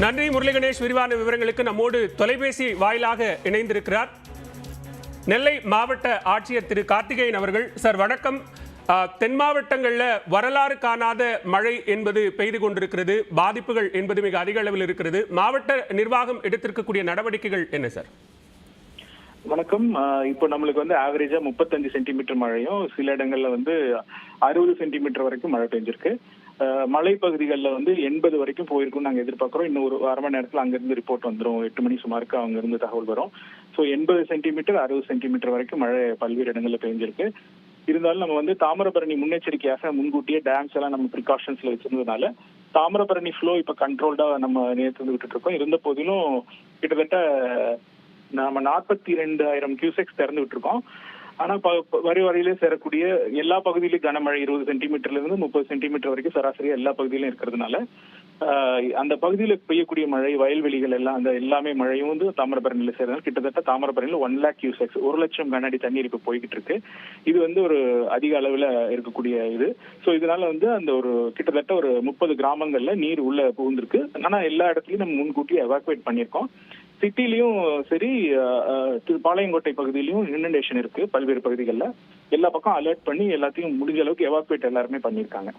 நன்றி முரளி கணேஷ். விரிவான விவரங்களுக்கு நம்மோடு தொலைபேசி வாயிலாக இணைந்திருக்கிறார் நெல்லை மாவட்ட ஆட்சியர் திரு. கார்த்திகேயன் அவர்கள். சார் வணக்கம். தென் மாவட்டங்களில் வரலாறு காணாத மழை என்பது பெய்து கொண்டிருக்கிறது. பாதிப்புகள் என்பது மிக அதிக அளவில் இருக்கிறது. மாவட்ட நிர்வாகம் எடுத்திருக்கக்கூடிய நடவடிக்கைகள் என்ன சார்? வணக்கம். இப்போ நம்மளுக்கு வந்து ஆவரேஜா முப்பத்தஞ்சு சென்டிமீட்டர் மழையும் சில இடங்கள்ல வந்து அறுபது சென்டிமீட்டர் வரைக்கும் மழை பெஞ்சிருக்கு. மலைப்பகுதிகளில் வந்து எண்பது வரைக்கும் போயிருக்கும் நாங்கள் எதிர்பார்க்குறோம். இன்னும் ஒரு அரை மணி நேரத்தில் அங்கேருந்து ரிப்போர்ட் வந்துரும். எட்டு மணி சுமாருக்கு அங்கேருந்து தகவல் வரும். ஸோ எண்பது சென்டிமீட்டர் அறுபது சென்டிமீட்டர் வரைக்கும் மழை பல்வேறு இடங்களில் பெஞ்சிருக்கு. இருந்தாலும் நம்ம வந்து தாமிரபரணி முன்னெச்சரிக்கையாக முன்கூட்டியே டேம்ஸ் எல்லாம் நம்ம ப்ரிகாஷன்ஸ்ல வச்சிருந்ததுனால தாமிரபரணி ஃப்ளோ இப்போ கண்ட்ரோல்டா நம்ம நேற்று விட்டுட்டு இருக்கோம் இருந்த போதிலும் கிட்டத்தட்ட நாம நாற்பத்தி ரெண்டாயிரம் கியூசெக்ஸ் திறந்து விட்டுருக்கோம். ஆனா ப- வரி வரையிலே சேரக்கூடிய எல்லா பகுதியிலும் கனமழை இருபது சென்டிமீட்டர்ல இருந்து முப்பது சென்டிமீட்டர் வரைக்கும் சராசரியா எல்லா பகுதியிலும் இருக்கிறதுனால அந்த பகுதியில பெய்யக்கூடிய மழை வயல்வெளிகள் எல்லாம் அந்த எல்லாமே மழையும் வந்து தாமிரபரணியில சேர்றதுனால கிட்டத்தட்ட தாமிரபரணியில ஒன் லேக் கியூசெக்ஸ் ஒரு லட்சம் கனஅடி தண்ணீர் இப்ப போய்கிட்டு இருக்கு. இது வந்து ஒரு அதிக அளவுல இருக்கக்கூடிய இது. சோ இதனால வந்து அந்த ஒரு கிட்டத்தட்ட ஒரு முப்பது கிராமங்கள்ல நீர் உள்ள புகுந்திருக்கு. ஆனா எல்லா இடத்துலயும் நம்ம முன்கூட்டி எவாக்குவேட் பண்ணியிருக்கோம். சிட்டிலையும் சரி பாளையங்கோட்டை பகுதியிலையும் இன்டேஷன் இருக்கு பல்வேறு பகுதிகளில். எல்லா பக்கம் அலர்ட் பண்ணி எல்லாத்தையும் முடிஞ்ச அளவுக்கு எவாக்குவேட் எல்லாருமே பண்ணியிருக்காங்க.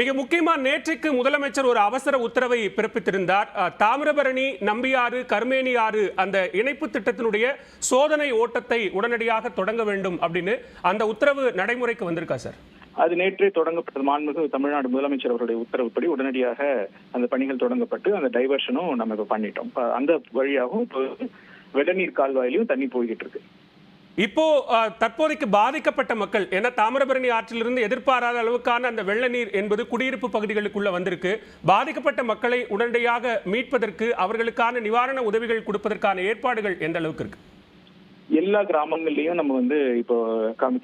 மிக முக்கியமா நேற்றைக்கு முதலமைச்சர் ஒரு அவசர உத்தரவை பிறப்பித்திருந்தார். தாமிரபரணி நம்பியாறு கர்மேனி ஆறு அந்த இணைப்பு திட்டத்தினுடைய சோதனை ஓட்டத்தை உடனடியாக தொடங்க வேண்டும் அப்படின்னு அந்த உத்தரவு நடைமுறைக்கு வந்திருக்கா சார்? அது நேற்றே தொடங்கப்பட்டது. மாண்புமிகு தமிழ்நாடு முதலமைச்சர் அவருடைய உத்தரவுப்படி உடனடியாக அந்த பணிகள் தொடங்கப்பட்டு அந்த டைவர்ஷனும் நம்ம இப்ப பண்ணிட்டோம். அந்த வழியாகவும் இப்போ வெள்ளநீர் கால்வாயிலையும் தண்ணி போய்கிட்டு இருக்கு. இப்போ தற்போதைக்கு பாதிக்கப்பட்ட மக்கள் ஏன்னா தாமிரபரணி ஆற்றிலிருந்து எதிர்பாராத அளவுக்கான அந்த வெள்ள நீர் என்பது குடியிருப்பு பகுதிகளுக்குள்ள வந்திருக்கு. பாதிக்கப்பட்ட மக்களை உடனடியாக மீட்பதற்கு அவர்களுக்கான நிவாரண உதவிகள் கொடுப்பதற்கான ஏற்பாடுகள் எந்த அளவுக்கு இருக்கு? எல்லா கிராமங்கள்லயும் நம்ம வந்து இப்போ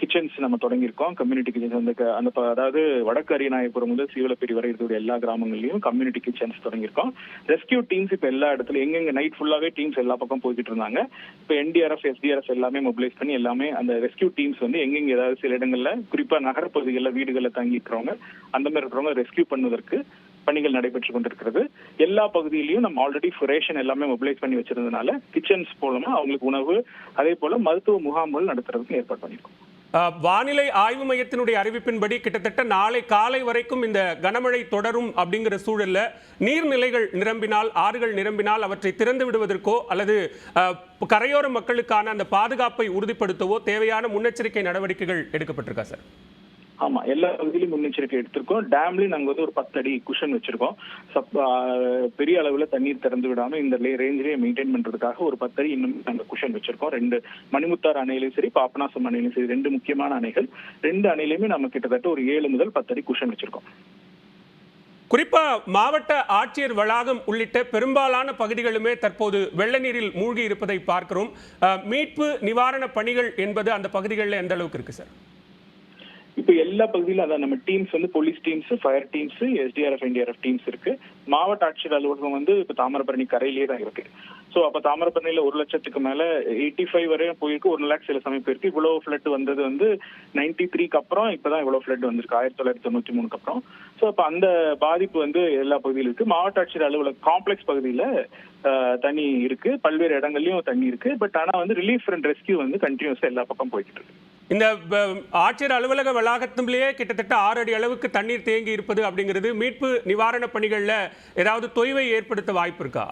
கிச்சன்ஸ் நம்ம தொடங்கியிருக்கோம். கம்யூனிட்டி கிச்சன்ஸ் அந்த அந்த அதாவது வடக்கு அரியநாயபுரம் முதல் சீவலப்பேரி வரை இருக்கக்கூடிய எல்லா கிராமங்கள்லயும் கம்யூனிட்டி கிச்சன்ஸ் தொடங்கியிருக்கோம். ரெஸ்கியூ டீம்ஸ் இப்போ எல்லா இடத்துல எங்கெங்க நைட் ஃபுல்லாவே டீம்ஸ் எல்லா பக்கம் போய்கிட்டு இருந்தாங்க. இப்போ என்டிஆர்எஃப் எஸ்டிஆர்எஃப் எல்லாமே மொபிலைஸ் பண்ணி எல்லாமே அந்த ரெஸ்கியூ டீம்ஸ் வந்து எங்கெங்க ஏதாவது சில இடங்கள்ல குறிப்பா நகர்ப்பகுதிகளில் வீடுகளில் தங்கி இருக்கிறவங்க அந்த மாதிரி இருக்கிறவங்க ரெஸ்கியூ பண்ணுவதற்கு பணிகள் நடைபெற்று கொண்டிருக்கிறது. எல்லா பகுதியிலையும் நம்ம ஆல்ரெடி ஃபுரேஷன் எல்லாமே மொபிலைஸ் பண்ணி வச்சிருந்ததுனால கிச்சன்ஸ் மூலமா அவங்களுக்கு உணவு அதே போல மருத்துவ முகாம்கள் நடத்துறதுக்கு ஏற்பாடு பண்ணியிருக்கோம். வானிலை ஆய்வு மையத்தினுடைய அறிவிப்பின்படி கிட்டத்தட்ட நாளை காலை வரைக்கும் இந்த கனமழை தொடரும் அப்படிங்கிற சூழல்ல நீர்நிலைகள் நிரம்பினால் ஆறுகள் நிரம்பினால் அவற்றை திறந்து விடுவதற்கோ அல்லது கரையோர மக்களுக்கான அந்த பாதுகாப்பை உறுதிப்படுத்தவோ தேவையான முன்னெச்சரிக்கை நடவடிக்கைகள் எடுக்கப்பட்டிருக்கா சார்? ஆமா எல்லா பகுதியிலும் முன்னெச்சரிக்கை எடுத்திருக்கோம். டேம்லயும் நாங்க வந்து ஒரு பத்து அடி குஷன் வச்சிருக்கோம். சப்- பெரிய அளவுல தண்ணீர் திறந்து விடாம இந்த ரேஞ்சிலேயே மெயின்டைன் பண்றதுக்காக ஒரு பத்து அடி இன்னும் நாங்க குஷன் வச்சிருக்கோம். ரெண்டு மணிமுத்தார் அணையிலும் சரி பாபநாசம் அணையிலும் சரி ரெண்டு முக்கியமான அணைகள். ரெண்டு அணையிலுமே நம்ம கிட்டத்தட்ட ஒரு ஏழு முதல் பத்து அடி குஷன் வச்சிருக்கோம். குறிப்பா மாவட்ட ஆட்சியர் வளாகம் உள்ளிட்ட பெரும்பாலான பகுதிகளுமே தற்போது வெள்ள நீரில் மூழ்கி இருப்பதை பார்க்கிறோம். மீட்பு நிவாரண பணிகள் என்பது அந்த பகுதிகளில் எந்த அளவுக்கு இருக்கு சார்? இப்ப எல்லா பகுதியிலும் அதான் நம்ம டீம்ஸ் வந்து police teams fire teams SDRF NDRF teams இருக்கு. மாவட்ட ஆட்சியர் அலுவலகம் வந்து இப்ப தாமிரபரணி கரையிலேயே தான் இருக்கு. சோ அப்ப தாமிரபரணியில ஒரு லட்சத்துக்கு மேல எயிட்டி ஃபைவ் வரையும் போயிருக்கு ஒரு லேக் சில சமயம் போயிருக்கு. இவ்வளவு ஃபிளட் வந்தது வந்து நைன்டி த்ரீக்கு அப்புறம் இப்பதான் இவ்வளவு ஃபிளட் வந்திருக்கு ஆயிரத்தி தொள்ளாயிரத்தி தொண்ணூத்தி மூணுக்கு அப்புறம். சோ அப்ப அந்த பாதிப்பு வந்து எல்லா பகுதியிலும் இருக்கு. மாவட்ட ஆட்சியர் அலுவலக காம்ப்ளெக்ஸ் பகுதியில தண்ணி இருக்கு. பல்வேறு இடங்கள்லயும் தண்ணி இருக்கு. பட் ஆனா வந்து ரிலீஃப் அண்ட் ரெஸ்கியூ வந்து கண்டினியூஸா எல்லா பக்கம் போய்கிட்டு இருக்கு. இந்த ஆட்சியர் அலுவலக வளாகத்திலேயே கிட்டத்தட்ட ஆறு அடி அளவுக்கு தண்ணீர் தேங்கி இருப்பது அப்படிங்கிறது மீட்பு நிவாரணப் பணிகள்ல ஏதாவது தொய்வை ஏற்படுத்த வாய்ப்பு இருக்கா?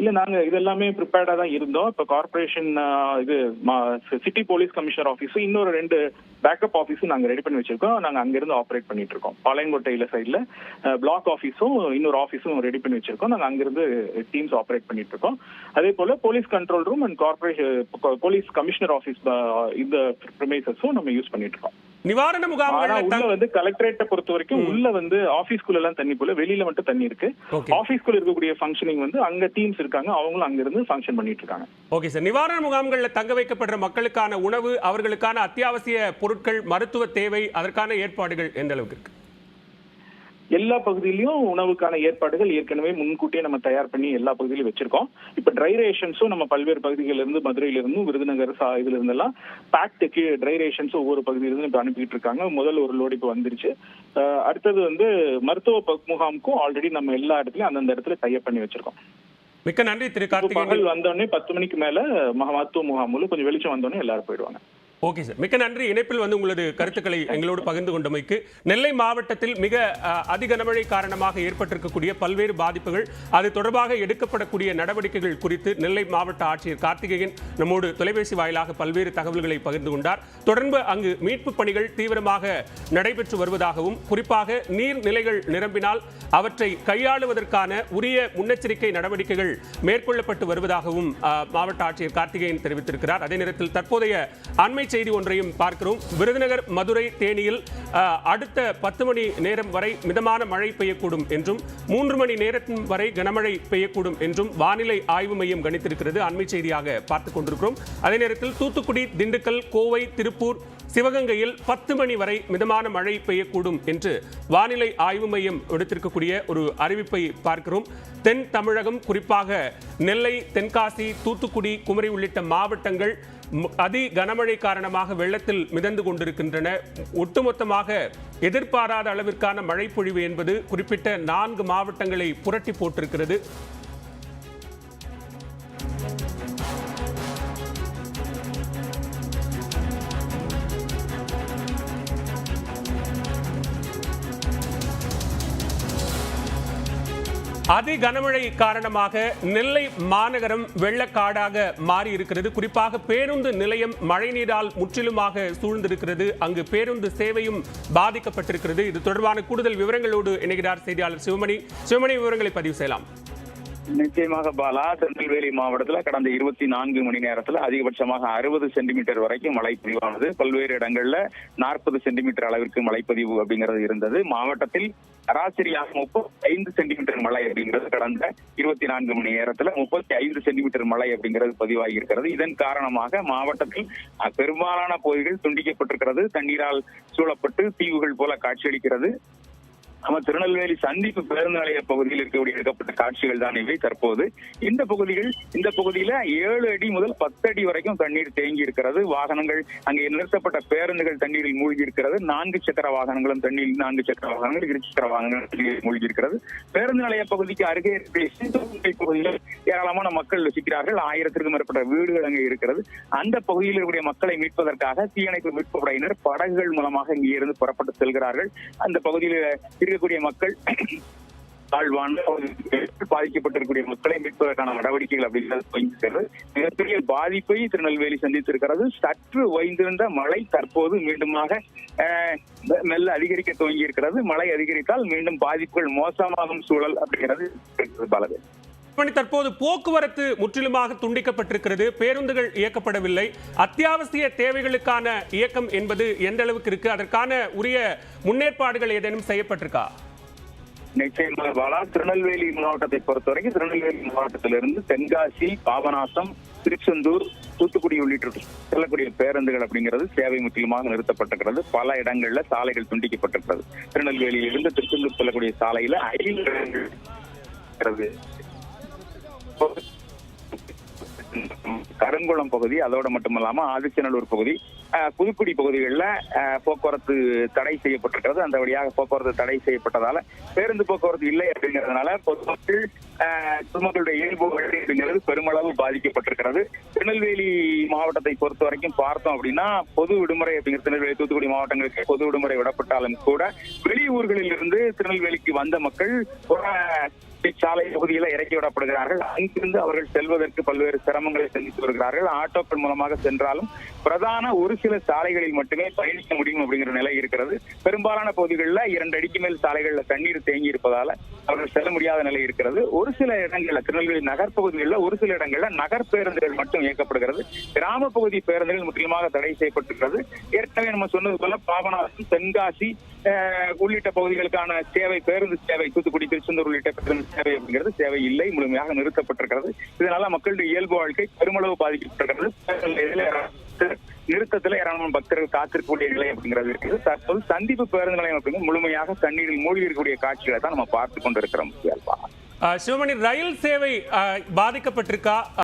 இல்ல நாங்க இதெல்லாமே ப்ரிப்பேர்டா தான் இருந்தோம். இப்ப கார்பரேஷன் இது சிட்டி போலீஸ் கமிஷனர் ஆபீஸ் இன்னொரு ரெண்டு பேக்கப் ஆபீஸும் நாங்க ரெடி பண்ணி வச்சிருக்கோம். நாங்க அங்கிருந்து ஆப்ரேட் பண்ணிட்டு இருக்கோம். பாளையங்கோட்டையில சைட்ல பிளாக் ஆபீஸும் இன்னொரு ஆபீஸும் ரெடி பண்ணி வச்சிருக்கோம். நாங்க அங்கிருந்து டீம்ஸ் ஆப்ரேட் பண்ணிட்டு இருக்கோம். அதே போல police control room and corporation police commissioner office இந்த ப்ரிமைசஸும் நம்ம யூஸ் பண்ணிட்டு இருக்கோம். நிவாரண தங்- வந்து கலெக்டரேட்டை பொறுத்த வரைக்கும் உள்ள வந்து ஆபீஸ்குள்ள எல்லாம் தண்ணி போல வெளியில மட்டும் தண்ணி இருக்கு. Okay. ஆபீஸ்குள்ள இருக்கக்கூடிய ஃபங்க்ஷனிங் வந்து அங்க டீம்ஸ் இருக்காங்க அவங்களும் அங்க இருந்து ஃபங்க்ஷன் பண்ணிட்டு இருக்காங்க ஓகே சார் நிவாரண முகாம்கள்ல தங்க வைக்கப்படுற மக்களுக்கான உணவு அவர்களுக்கான அத்தியாவசிய பொருட்கள் மருத்துவ தேவை அதற்கான ஏற்பாடுகள் எந்த அளவுக்கு இருக்கு? எல்லா பகுதியிலயும் உணவுக்கான ஏற்பாடுகள் ஏற்கனவே முன்கூட்டியே நம்ம தயார் பண்ணி எல்லா பகுதியிலும் வச்சிருக்கோம். இப்ப ட்ரை ரேஷன்ஸும் நம்ம பல்வேறு பகுதிகளில் இருந்து மதுரையில இருந்தும் விருதுநகர் இதுல இருந்தெல்லாம் பேக்டுக்கு ட்ரை ரேஷன்ஸ் ஒவ்வொரு பகுதியிலிருந்து இப்ப அனுப்பிட்டு இருக்காங்க முதல் ஒரு லோடு இப்ப வந்துருச்சு. அடுத்தது வந்து மருத்துவ முகாமுக்கும் ஆல்ரெடி நம்ம எல்லா இடத்துலயும் அந்தந்த இடத்துல டைப் பண்ணி வச்சிருக்கோம். மிக்க நன்றி திரு கார்த்திகேயன். பகல் வந்தோடனே பத்து மணிக்கு மேல ம- மருத்துவ முகாமுல கொஞ்சம் வெளிச்சம் வந்தோடனே எல்லாரும் போயிடுவாங்க. Okay sir. மிக்க நன்றி. இணைப்பில் வந்து உங்களது கருத்துக்களை எங்களோடு பகிர்ந்து கொண்டமைக்கு. நெல்லை மாவட்டத்தில் மிக அதி கனமழை காரணமாக ஏற்பட்டிருக்கக்கூடிய பல்வேறு பாதிப்புகள் அது தொடர்பாக எடுக்கப்படக்கூடிய நடவடிக்கைகள் குறித்து நெல்லை மாவட்ட ஆட்சியர் கார்த்திகேயன் நம்மோடு தொலைபேசி வாயிலாக பல்வேறு தகவல்களை பகிர்ந்து கொண்டார். தொடர்ந்து அங்கு மீட்பு பணிகள் தீவிரமாக நடைபெற்று வருவதாகவும் குறிப்பாக நீர்நிலைகள் நிரம்பினால் அவற்றை கையாளுவதற்கான உரிய முன்னெச்சரிக்கை நடவடிக்கைகள் மேற்கொள்ளப்பட்டு வருவதாகவும் மாவட்ட ஆட்சியர் கார்த்திகேயன் தெரிவித்திருக்கிறார். அதே நேரத்தில் தற்போதைய அண்மை செய்தி ஒன்றையும் பார்க்கிறோம். விருதுநகர் மதுரை தேனியில் அடுத்த பத்து மணி நேரம் வரை மிதமான மழை பெய்யக்கூடும் என்றும் மூன்று மணி நேரத்தின் வரை கனமழை பெய்யக்கூடும் என்றும் வானிலை ஆய்வு மையம் கணித்திருக்கிறது. அண்மை செய்தியாக பார்த்துக் கொண்டிருக்கிறோம். அதே நேரத்தில் தூத்துக்குடி திண்டுக்கல் கோவை திருப்பூர் சிவகங்கையில் பத்து மணி வரை மிதமான மழை பெய்யக்கூடும் என்று வானிலை ஆய்வு மையம் விடுத்திருக்கக்கூடிய ஒரு அறிவிப்பை பார்க்கிறோம். தென் தமிழகம் குறிப்பாக நெல்லை தென்காசி தூத்துக்குடி குமரி உள்ளிட்ட மாவட்டங்கள் அதி கனமழை காரணமாக வெள்ளத்தில் மிதந்து கொண்டிருக்கின்றன. ஒட்டுமொத்தமாக எதிர்பாராத அளவிற்கான மழை பொழிவு என்பது குறிப்பிட்ட நான்கு மாவட்டங்களை புரட்டி போட்டிருக்கிறது. அதி கனமழை காரணமாக நெல்லை மாநகரம் வெள்ளக்காடாக மாறி இருக்கிறது குறிப்பாக பேருந்து நிலையம் மழைநீரால் முற்றிலுமாக சூழ்ந்திருக்கிறது. அங்கு பேருந்து சேவையும் பாதிக்கப்பட்டிருக்கிறது. இது தொடர்பான கூடுதல் விவரங்களோடு இணைகிறார் செய்தியாளர் சிவமணி. சிவமணி விவரங்களை பதிவு செய்யலாம். நிச்சயமாக பாலா திருநெல்வேலி மாவட்டத்துல கடந்த இருபத்தி நான்கு மணி நேரத்துல அதிகபட்சமாக அறுபது சென்டிமீட்டர் வரைக்கும் மழை பதிவானது. பல்வேறு இடங்கள்ல நாற்பது சென்டிமீட்டர் அளவிற்கு மழைப்பதிவு அப்படிங்கிறது இருந்தது. மாவட்டத்தில் சராசரியாக முப்பத்தி ஐந்து சென்டிமீட்டர் மழை அப்படிங்கிறது கடந்த இருபத்தி நான்கு மணி நேரத்துல முப்பத்தி ஐந்து சென்டிமீட்டர் மழை அப்படிங்கிறது பதிவாகி இருக்கிறது. இதன் காரணமாக மாவட்டத்தில் பெரும்பாலான பகுதிகள் துண்டிக்கப்பட்டிருக்கிறது. தண்ணீரால் சூழப்பட்டு தீவுகள் போல காட்சியளிக்கிறது. நம்ம திருநெல்வேலி சந்திப்பு பேருந்து நிலைய பகுதியில் இருக்கக்கூடிய எடுக்கப்பட்ட காட்சிகள் தான் இவை. தற்போது இந்த பகுதிகள் இந்த பகுதியில ஏழு அடி முதல் பத்து அடி வரைக்கும் தண்ணீர் தேங்கி இருக்கிறது. வாகனங்கள் அங்கே நிறுத்தப்பட்ட பேருந்துகள் தண்ணீரில் மூழ்கி இருக்கிறது. நான்கு சக்கர வாகனங்களும் தண்ணீர் நான்கு சக்கர வாகனங்கள் இரு சக்கர வாகனங்கள் தண்ணீரில் மூழ்கி இருக்கிறது. பேருந்து நிலைய பகுதிக்கு அருகே இருக்கிற பகுதியில் ஏராளமான மக்கள் வசிக்கிறார்கள். ஆயிரத்திற்கும் மேற்பட்ட வீடுகள் அங்கே இருக்கிறது. அந்த பகுதியில் இருக்கக்கூடிய மக்களை மீட்பதற்காக தீயணைப்பு மீட்பு படையினர் படகுகள் மூலமாக இங்கே இருந்து புறப்பட்டு செல்கிறார்கள். அந்த பகுதியில் இருக்கக்கூடிய மக்கள் தாழ்வான பாதிக்கப்பட்டிருக்கக்கூடிய மக்களை மீட்பதற்கான நடவடிக்கைகள் அப்படிங்கிறது மிகப்பெரிய பாதிப்பை திருநெல்வேலி சந்தித்திருக்கிறது. சற்று ஓய்ந்திருந்த மழை தற்போது மீண்டுமாக மெல்ல அதிகரிக்க துவங்கி இருக்கிறது மழை அதிகரித்தால் மீண்டும் பாதிப்புகள் மோசமாகும் சூழல் அப்படிங்கிறது இருக்கிறது மணி தற்போது போக்குவரத்து முற்றிலுமாக துண்டிக்கப்பட்டிருக்கிறது. பேருந்துகள் இயக்கப்படவில்லை. அத்தியாவசிய தேவைகளுக்கான இயக்கம் என்பது எந்த அளவுக்கு இருக்கு? அதற்கான உரிய முன்னேற்பாடுகள் ஏதேனும் செய்யப்பட்டிருக்கா? நிச்சயமாக பாலா திருநெல்வேலி மாவட்டத்தை பொறுத்தவரைக்கும் திருநெல்வேலி மாவட்டத்திலிருந்து தென்காசி பாபநாசம் திருச்செந்தூர் தூத்துக்குடி உள்ளிட்ட செல்லக்கூடிய பேருந்துகள் அப்படிங்கிறது சேவை முற்றிலுமாக நிறுத்தப்பட்டிருக்கிறது. பல இடங்கள்ல சாலைகள் துண்டிக்கப்பட்டிருக்கிறது. திருநெல்வேலியிலிருந்து திருச்செந்தூர் செல்லக்கூடிய சாலையில ஐந்து கருங்குளம் பகுதி அதோட மட்டுமல்லாம ஆதிச்சநல்லூர் பகுதி அஹ், புதுக்குடி பகுதிகளில் போக்குவரத்து தடை செய்யப்பட்டிருக்கிறது. அந்த வழியாக போக்குவரத்து தடை செய்யப்பட்டதால பேருந்து போக்குவரத்து இல்லை அப்படிங்கிறதுனால பொதுமக்கள் பொதுமக்களுடைய இயல்பு அப்படிங்கிறது பெருமளவு பாதிக்கப்பட்டிருக்கிறது. திருநெல்வேலி மாவட்டத்தை பொறுத்த வரைக்கும் பார்த்தோம் அப்படின்னா பொது விடுமுறை அப்படிங்கிற திருநெல்வேலி தூத்துக்குடி மாவட்டங்களுக்கு பொது விடுமுறை விடப்பட்டாலும் கூட வெளியூர்களில் இருந்து திருநெல்வேலிக்கு வந்த மக்கள் சாலை பகுதியில் இறக்கி விடப்படுகிறார்கள். அங்கிருந்து அவர்கள் செல்வதற்கு பல்வேறு சிரமங்களை சந்தித்து வருகிறார்கள். ஆட்டோக்கள் மூலமாக சென்றாலும் பிரதான ஒரு சில சாலைகளில் மட்டுமே பயணிக்க முடியும் அப்படிங்கிற நிலை இருக்கிறது. பெரும்பாலான பகுதிகளில் இரண்டு அடிக்கு மேல் சாலைகளில் தண்ணீர் தேங்கி இருப்பதால அவர்கள் செல்ல முடியாத நிலை இருக்கிறது. ஒரு சில இடங்களில் திருநெல்வேலி நகர் பகுதிகளில் ஒரு சில இடங்களில் நகர் பேருந்துகள் மட்டும் இயக்கப்படுகிறது. கிராம பகுதி பேருந்துகள் முற்றிலுமாக தடை செய்யப்பட்டிருக்கிறது. ஏற்கனவே நம்ம சொன்னது போல பாபநாசம் தென்காசி உள்ளிட்ட பகுதிகளுக்கான சேவை பேருந்து சேவை தூத்துக்குடி திருச்செந்தூர் உள்ளிட்ட பேருந்து சேவை அப்படிங்கிறது சேவை இல்லை முழுமையாக நிறுத்தப்பட்டிருக்கிறது. இதனால மக்களுடைய இயல்பு வாழ்க்கை பெருமளவு பாதிக்கப்பட்டிருக்கிறது. பேருந்து ஏராளமான பக்தர்கள் காத்திருக்கக்கூடிய நிலை அப்படிங்கிறது இருக்குது. தற்போது சந்திப்பு பேருந்து நிலையம் அப்படிங்கிறது முழுமையாக தண்ணீரில் மூழ்கி இருக்கக்கூடிய காட்சிகளை தான் நம்ம பார்த்து கொண்டிருக்கிறோம் சிவமணி ரயில் சேவை பாதிக்கப்பட்டிருக்கா?